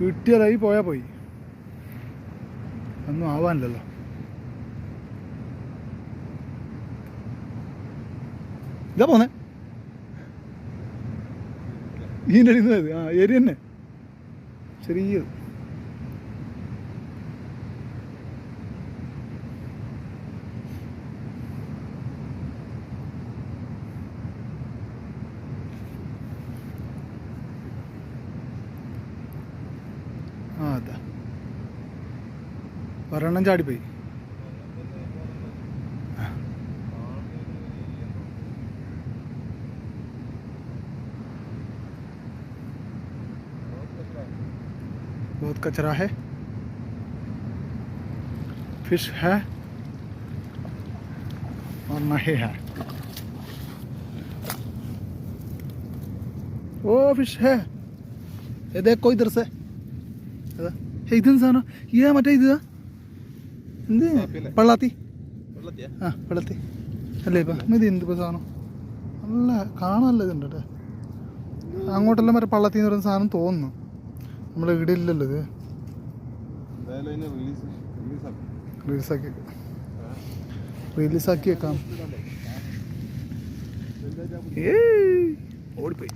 കിട്ടിയാലായി പോയാൽ പോയി. ഒന്നും ആവാനില്ലല്ലോ. ഇതാ പോന്നെ. ഇതിന്റെ അടിയിൽ ആ എരി തന്നെ. ചെറിയത് ആ അതാ ഒരെണ്ണം ചാടിപ്പോയി बहुत कचरा है फिश है और नहीं है ओ फिश है ये देखो इधर से ഇതാ. ഏ, ഇതെന്ത് സാധനം? മറ്റേ ഇത്? എന്ത്? പള്ളാത്തി. ആ വെള്ളത്തി അല്ലേ ഇപ്പം ഇത് എന്ത് സാധനം? നല്ല കാണാനല്ല ഇതുണ്ട് കേട്ടോ അങ്ങോട്ടെല്ലാം മറ്റേ പള്ളത്തി എന്ന് പറയുന്ന സാധനം തോന്നുന്നു. നമ്മൾ ഇവിടെ ഇല്ലല്ലോ ഇത് റിലീസാക്കും വെക്കാം. ഓടിപ്പോയി.